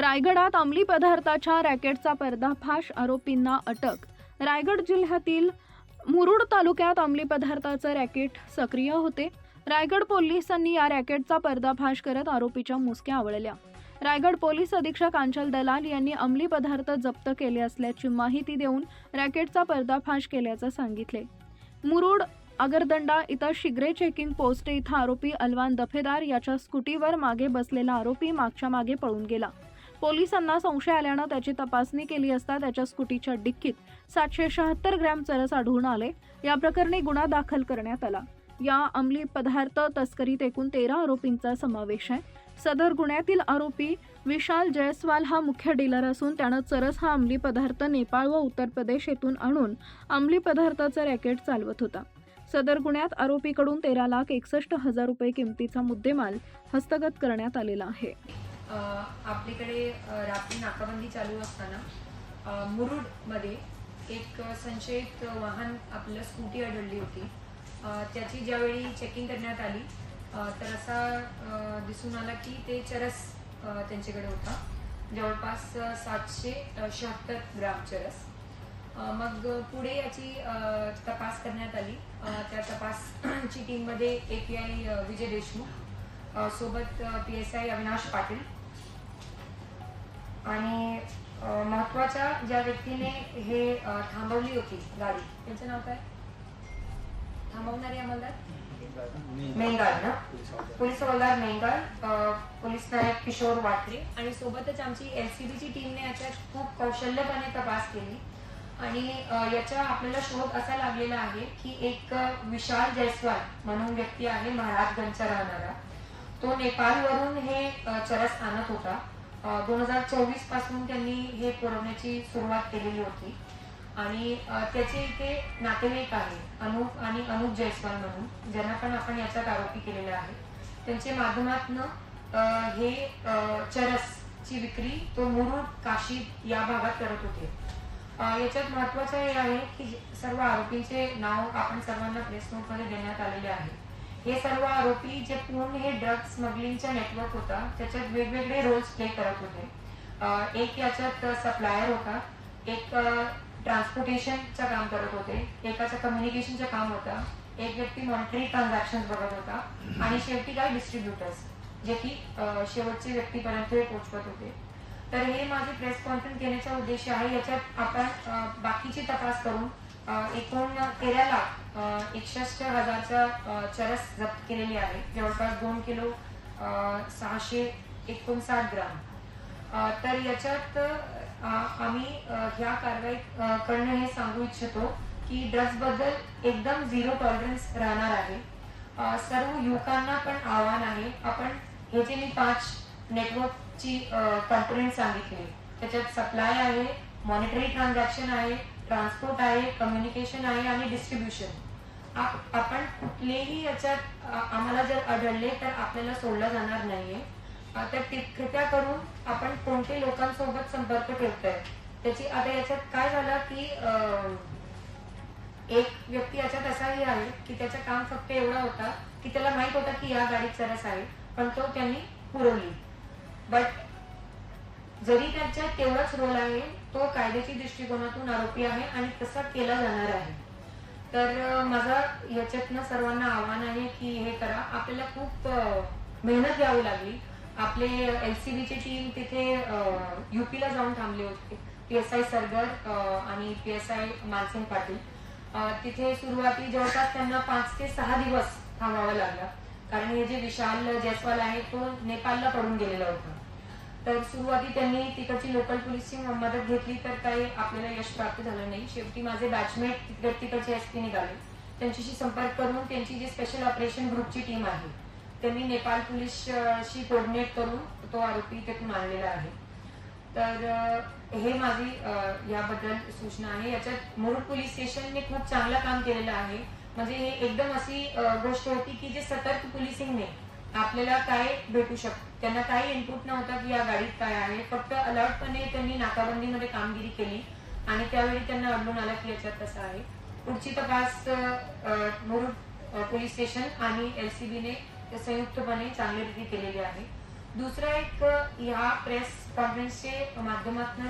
रायगडात अंमली पदार्थाच्या रॅकेटचा पर्दाफाश आरोपींना अटक. रायगड जिल्ह्यातील मुरुड तालुक्यात अंमली पदार्थाचं रॅकेट सक्रिय होते. रायगड पोलिसांनी या रॅकेटचा पर्दाफाश करत आरोपीच्या मुसक्या आवळल्या. रायगड पोलीस अधीक्षक आंचल दलाल यांनी अंमली पदार्थ जप्त केले असल्याची माहिती देऊन रॅकेटचा पर्दाफाश केल्याचं सांगितले. मुरुड अगरदंडा इथं शिग्रे चेकिंग पोस्ट इथं आरोपी अलवान दफेदार याच्या स्कूटीवर मागे बसलेला आरोपी मागच्या मागे पळून गेला. पोलिसांना संशय आल्यानं त्याची तपासणी केली असता त्याच्या स्कूटीच्या डिक्कीत सातशे शहात्तर ग्रॅम चरस आढळून आले. या प्रकरणी गुन्हा दाखल करण्यात आला. या अंमली पदार्थ तस्करीत एकूण तेरा आरोपींचा समावेश आहे. सदर गुन्ह्यातील आरोपी विशाल जयस्वाल हा मुख्य डीलर असून त्यानं चरस हा अंमली पदार्थ नेपाळ व उत्तर प्रदेश येथून आणून अंमली पदार्थाचं रॅकेट चालवत होता. सदर गुन्ह्यात आरोपीकडून तेरा लाख एकसष्ट हजार रुपये किमतीचा मुद्देमाल हस्तगत करण्यात आलेला आहे. आपल्याकडे रात्री नाकाबंदी चालू असताना मुरुड मुरुडमध्ये एक संशयित वाहन आपलं स्कूटी आढळली होती. त्याची ज्यावेळी चेकिंग करण्यात आली तर असा दिसून आला की ते चरस त्यांच्याकडे होता. जवळपास सातशे शहात्तर ग्राम चरस. मग पुढे याची तपास करण्यात आली. त्या तपासची टीममध्ये A P I Vijay Deshmukh सोबत P S I Avinash Patil आणि महत्त्वाच्या ज्या व्यक्तीने हे थांबवली होती गाडी. त्यांचं नाव काय? थांबवणारे अंमलदार मेंगार ना? पोलीस हवालदार मेंगार पोलीस नायक किशोर वाटरे आणि सोबतच आमची एलसीबीची टीमने याच्यात खूप कौशल्यपणे तपास केली. आणि याचा आपल्याला शोध असा लागलेला आहे की एक विशाल जयस्वाल म्हणून व्यक्ती आहे महाराजगंजचा राहणारा. तो नेपाळवरून हे चरस आणत होता. दोन हजार चोवीसपासून त्यांनी हे पुरवण्याची सुरुवात केलेली होती. आणि त्याचे इथे नातेवाईक आहे अनुप आणि अनुप जयस्वाल म्हणून ज्यांना पण आपण याच्यात आरोपी केलेला आहे. त्यांचे माध्यमातून हे चरस चरसची विक्री तो मुरुड काशी या भागात करत होते. याच्यात महत्वाचं हे आहे की सर्व आरोपींचे नाव आपण सर्वांना प्रेस नोटमध्ये देण्यात आलेले आहे. हे सर्व आरोपी जे पूर्ण हे ड्रग स्मगलिंगचा नेटवर्क होता त्याच्यात वेगवेगळे रोल्स प्ले करत होते. एक याच्यात सप्लायर होता एक ट्रान्सपोर्टेशनचं काम करत होते एकाचं कम्युनिकेशनचं काम होता एक व्यक्ती मॉनिटरी ट्रान्झॅक्शन बघत होता आणि शेवटी काय डिस्ट्रीब्युटर्स जे की शेवटचे व्यक्तीपर्यंत हे पोहोचवत होते. तर हे माझे प्रेस कॉन्फरन्स घेण्याचा उद्देश आहे याच्यात आपण बाकीची तपास करून एकूण तेरा एकसष्ट हजारचा चरस जप्त केलेली आहे. जवळपास दोन किलो सहाशे एकोणसाठ ग्राम. तर याच्यात आम्ही ह्या कारवाई अ, करणं हे सांगू इच्छितो की ड्रग्सबद्दल एकदम झिरो टॉलरन्स राहणार आहे. सर्व युवकांना पण आव्हान आहे. आपण हे जे मी पाच नेटवर्कची कंपोनेंट सांगितले त्याच्यात सप्लाय आहे मॉनिटरी ट्रान्झॅक्शन आहे ट्रान्सपोर्ट आहे कम्युनिकेशन आहे आणि डिस्ट्रीब्युशन आपण कुठलेही याच्यात आम्हाला जर आढळले तर आपल्याला सोडलं जाणार नाहीये. तर कृपया करून आपण कोणते लोकांसोबत संपर्क ठेवतोय? त्याची आता याच्यात काय झालं की एक व्यक्ती याच्यात असाही आहे की त्याचं काम फक्त एवढा होता की त्याला माहीत होता की या गाडीत सरस आहे पण तो त्यांनी पुरवली. बट जरी त्याच्यात तेवढाच रोल आहे तो कायद्याच्या दृष्टिकोनातून आरोपी आहे आणि तसा केला जाणार आहे. तर माझा याच्यातनं सर्वांना आव्हान आहे की हे करा. आपल्याला खूप मेहनत घ्यावी लागली. आपले एलसीबीची टीम तिथे युपीला जाऊन थांबले होते. पी एस आय सरगर आणि P S I Mansingh Patil. तिथे सुरुवाती जवळपास त्यांना पाच ते सहा दिवस थांबावा लागला. कारण हे जे विशाल जयस्वाल आहे तो नेपाळला पडून गेलेला होता. तर सुरुवाती त्यांनी तिकडची लोकल पोलीसची मदत घेतली तर काही आपल्याला यश प्राप्त झालं नाही. शेवटी माझे बॅचमेट तिकडे तिकडचे एस पी निघाले. त्यांच्याशी संपर्क करून त्यांची जी स्पेशल ऑपरेशन ग्रुपची टीम आहे त्यांनी नेपाळ पोलीसशी कोऑर्डिनेट करून तो आरोपी तिथून आणलेला आहे. तर हे माझी याबद्दल सूचना आहे. याच्यात मुरुड पोलीस स्टेशनने खूप चांगलं काम केलेलं आहे. म्हणजे हे एकदम अशी गोष्ट होती की जे सतर्क पोलिसिंगने आपल्याला काय भेटू शकतं त्यांना काही इनपुट नव्हता की या गाडीत काय आहे. फक्त अलर्टपणे त्यांनी नाकाबंदीमध्ये कामगिरी केली आणि त्यावेळी त्यांना आढळून आला की याच्यात कसं आहे. पुढची तपास मुरुड पोलीस स्टेशन आणि एलसीबीने संयुक्तपणे चांगली रीती केलेली आहे. दुसरं एक ह्या प्रेस कॉन्फरन्सचे माध्यमातून